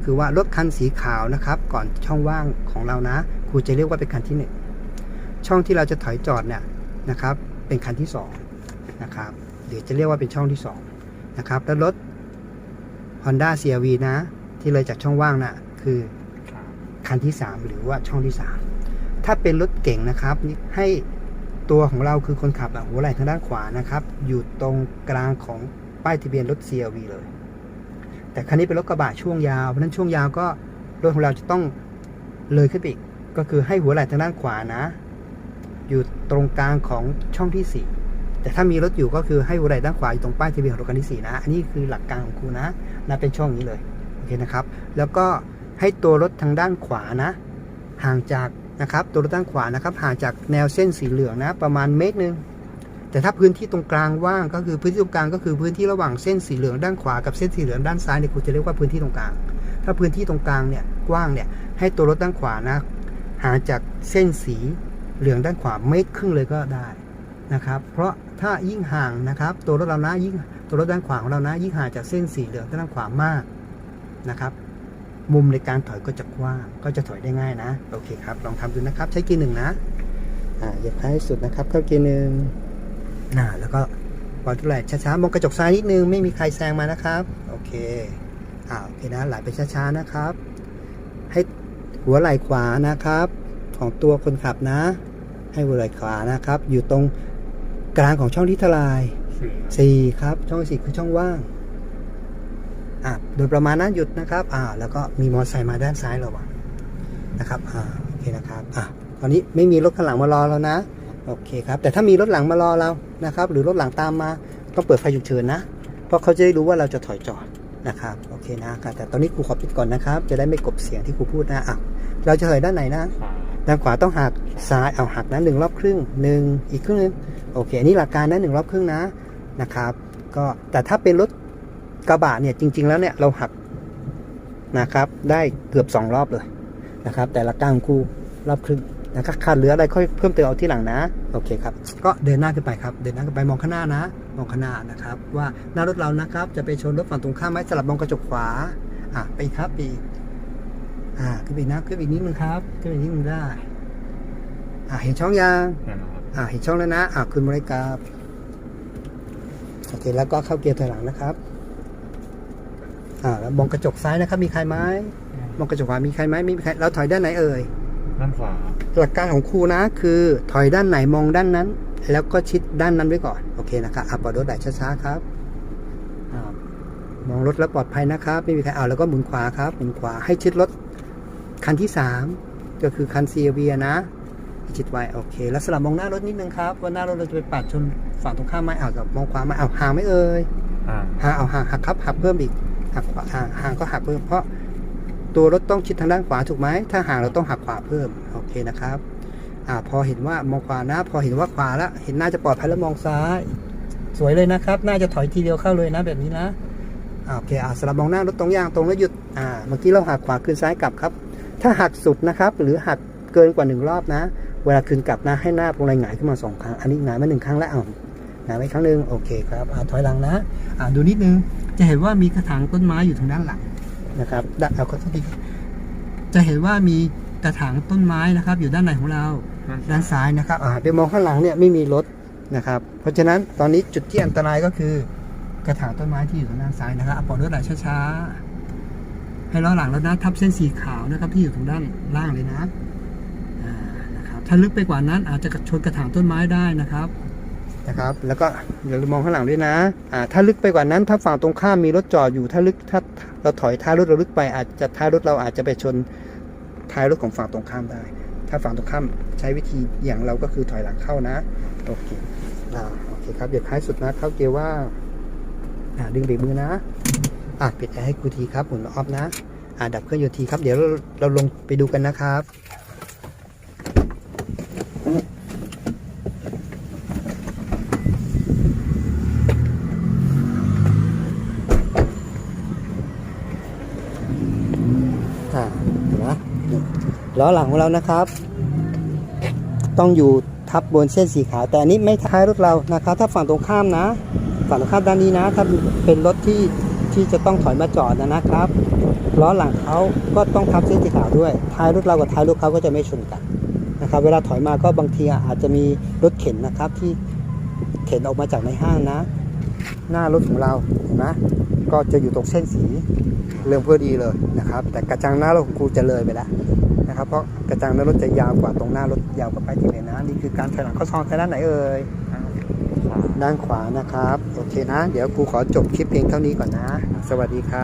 ก็คือว่ารถคันสีขาวนะครับ ก่อนช่องว่างของเรานะครูจะเรียกว่าเป็นคันที่หนึ่งช่องที่เราจะถอยจอดเนี่ยนะครับ เป็นคันที่สองนะครับเดี๋ยวจะเรียกว่าเป็นช่องที่สองนะครับแล้วรถ Honda CRV นะ ที่เลยจากช่องว่างน่ะคือคันที่ 3 หรือว่าช่องที่ 3 ถ้าเป็นรถเก่งนะครับให้ตัวของเราคือคนขับอะหัวไหล่ทางด้านขวานะครับ อยู่ตรงกลางของป้ายทะเบียนรถ CRV เลย แต่คันนี้เป็นรถกระบะช่วงยาวเพราะฉะนั้นช่วงยาวก็รถของเราจะต้องเลยขึ้นไปอีกก็คือให้หัวไหล่ทางด้านขวานะ อยู่ตรงกลางของช่องที่ 4 แต่ถ้ามีรถอยู่ก็คือให้หัวไหล่ด้านขวาอยู่ตรงป้ายทะเบียนของรถคันที่4นะอันนี้คือหลักการของครูนะนะเป็นช่องนี้เลยโอเคนะครับ แล้วก็ให้ตัวรถทางด้านขวานะ ห่างจากนะครับตัวรถด้านขวานะครับห่างจากแนวเส้นสีเหลืองนะ ประมาณเมตรหนึ่ง แต่ถ้าพื้นที่ตรงกลางว่างก็คือพื้นที่ตรงกลางก็คือพื้นที่ระหว่างเส้นสีเหลืองด้านขวากับเส้นสีเหลืองด้านซ้ายเนี่ยครูจะเรียกว่าพื้นที่ตรงกลาง ถ้าพื้นที่ตรงกลางเนี่ยกว้างเนี่ยให้ตัวรถด้านขวานะห่างจากเส้นสีเหลืองด้านขวาเมตรครึ่งเลยก็ได้นะครับ เพราะถ้ายิ่งห่างนะครับ ตัวรถเรานะยิ่งตัวรถด้านขวาของเรานะยิ่งห่างจากเส้นสีเหลืองด้านขวามากนะครับมุมในการถอยก็จะกว้างก็จะถอยได้ง่ายนะ โอเคครับ ลองทำดูนะครับ ใช้กีหนึ่งนะ อ่าเหยียบท้ายให้สุดนะครับ เข้ากีหนึ่ง อ่าแล้วก็ปล่อยทุไหล่ช้าๆมองกระจกซ้ายนิดนึงไม่มีใครแซงมานะครับ โอเคอ่าโอเคนะไหลไปช้าๆนะครับ ให้หัวไหล่ขวานะครับ ของตัวคนขับนะ ให้หัวไหล่ขวานะครับ อยู่ตรงกลางของช่องที่ทลายสี่สี่ครับ ช่องสี่คือช่องว่างอะโดยประมาณนั้นหยุดนะครับอ่าแล้วก็มีมอเตอร์ไซค์มาด้านซ้ายเราอะนะครับอ่าโอเคนะครับอะตอนนี้ไม่มีรถข้างหลังมารอแล้วนะ โอเคครับ แต่ถ้ามีรถหลังมารอเรานะครับ หรือรถหลังตามมาต้องเปิดไฟฉุกเฉินนะ เพราะเขาจะได้รู้ว่าเราจะถอยจอดนะครับ โอเคนะครับแต่ตอนนี้ครูขอปิดก่อนนะครับ จะได้ไม่กลบเสียงที่ครูพูดนะอะเราจะถอยด้านไหนนะขวาด้านขวาต้องหักซ้ายเอาหักนะหนึ่งรอบครึ่งหนึ่งอีกครึ่งหนึงโอเคอันนี้หลักการนะหนึ่งรอบครึ่งนะนะครับ ก็แต่ถ้าเป็นรถกระบะเนี่ยจริง ๆ แล้วเนี่ยเราหักนะครับ ได้เกือบสองรอบเลยนะครับ แต่หลักการของครูรอบครึ่ง นะครับขาดเหลืออะไรค่อยเพิ่มเติมเอาที่หลังนะโอเคครับก็เดินหน้าขึ้นไปครับเดินหน้าขึ้นไปมองข้างหน้านะ มองข้างหน้านะครับ ว่าหน้ารถเรานะครับ จะไปชนรถฝั่งตรงข้ามไหมสลับมองกระจกขวาอะไปอีกครับไปอีกอ่าขึ้นไปอีกนะขึ้นไปอีกนิดนึงครับขึ้นไปอีกนิดนึงได้อ่าเห็นช่องยางแน่นอนครับอ่าเห็นช่องแล้วนะอ่าคุณบริการโอเคแล้วก็เข้าเกียร์ถอยหลังนะครับอ่าแล้วมองกระจกซ้ายนะครับ มีใครไหมมองกระจกขวามีใครไหมไม่มีใครแล้วถอยด้านไหนเอ่ย ด้านขวา หลักการของครูนะคือถอยด้านไหนมองด้านนั้น แล้วก็ชิดด้านนั้นไว้ก่อน โอเคนะครับอะปล่อยรถไหลช้าๆครับอ่ามองรถแล้วปลอดภัยนะครับไม่มีใครเอาแล้วก็หมุนขวาครับหมุนขวาให้ชิดรถคันที่สามก็คือคันซีเวียนะให้ชิดไว้โอเค แล้วสลับมองหน้ารถนิดนึงครับว่าหน้ารถเราจะไปปัดชนฝั่งตรงข้ามไหมเอากับมองขวาไหมาเอาห่างไหม่เอ่ยอ่าห่างเอาห่างหักครับหักเพิ่มอีกหักขวาห่างห่างก็หักเพิ่มเพราะ ตัวรถต้องชิดทางด้านขวาถูกไหม ถ้าห่างเราต้องหักขวาเพิ่ม โอเคนะครับอ่าพอเห็นว่ามองขวานะ พอเห็นว่าขวาแล้วเห็นน่าจะปลอดภัยแล้วมองซ้าย สวยเลยนะครับ น่าจะถอยทีเดียวเข้าเลยนะแบบนี้นะโอเคอ่าสลับมองหน้ารถตรงย่างตรงแล้วหยุด อ่า เมื่อกี้เราหักขวาคืนซ้ายกลับครับ ถ้าหักสุดนะครับ หรือหักเกินกว่าหนึ่งรอบนะ เวลาคืนกลับนะ ให้หน้าพวงมาลัยหงายขึ้นมาสองครั้ง อันนี้หงายมาหนึ่งครั้งแล้วเอาหงายไว้ครั้งหนึ่งโอเคครับ อ่าถอยหลังนะ อ่าดูนิดนึง จะเห็นว่ามีกระถางต้นไม้อยู่ทางด้านหลัง นะครับด้านเอาขอโทษทีจะเห็นว่ามีกระถางต้นไม้นะครับ อยู่ด้านในของเราด้านซ้ายนะครับอ่าไปมองข้างหลังเนี่ยไม่มีรถนะครับ เพราะฉะนั้นตอนนี้จุดที่อันตรายก็คือกระถางต้นไม้ที่อยู่ทางด้านซ้ายนะครับอะปล่อยรถไหลช้าๆให้ล้อหลังแล้วนะทับเส้นสีขาวนะครับ ที่อยู่ทางด้านล่างเลยนะอ่านะครับถ้าลึกไปกว่านั้นอาจจะชนกระถางต้นไม้ได้นะครับ นะครับแล้วก็เดี๋ยวมมองข้างหลังด้วยนะอ่าถ้าลึกไปกว่านั้นถ้าฝั่งตรงข้ามมีรถจอดอยู่ถ้าลึกถ้าเราถอยท้ายรถเราลึกไปอาจจะท้ายรถเราอาจจะไปชนท้ายรถของฝั่งตรงข้ามได้ ถ้าฝั่งตรงข้ามใช้วิธีอย่างเราก็คือถอยหลังเข้านะโอเคอ่าโอเคครับเดี๋ยวท้ายสุดนะเข้าเกียร์ว่าอ่าดึงเบรกมือนะอ่าปิดแอร์ให้ครูทีครับหมุนออฟนะอ่าดับเครื่องยนต์ทีครับเดี๋ยวเราเราลงไปดูกันนะครับ อ่าเห็นไหมนี่ ล้อหลังของเรานะครับ ต้องอยู่ทับบนเส้นสีขาว แต่อันนี้ไม่ท้ายรถเรานะครับ ถ้าฝั่งตรงข้ามนะ ฝั่งตรงข้ามด้านนี้นะ ถ้าเป็นรถที่ที่จะต้องถอยมาจอดนะนะครับล้อหลังเขาก็ต้องทำเส้นสีขาวด้วยท้ายรถเรากับท้ายรถเขาก็จะไม่ชนกันนะครับ เวลาถอยมาก็บางทีอาจจะมีรถเข็นนะครับ ที่เข็นออกมาจากในห้างนะ หน้ารถของเราเห็นไหมก็จะอยู่ตรงเส้นสีเหลืองเพื่อดีเลยนะครับ แต่กระจังหน้ารถของครูจะเลยไปแล้ว นะครับ เพราะกระจังหน้ารถจะยาวกว่าตรงหน้ารถยาวกว่าป้ายทะเบียนนะนี่คือการถอยหลังเข้าซองทางด้านไหนเอ่ยด้านขวานะครับ โอเคนะ เดี๋ยวครูขอจบคลิปเพียงเท่านี้ก่อนนะ สวัสดีครั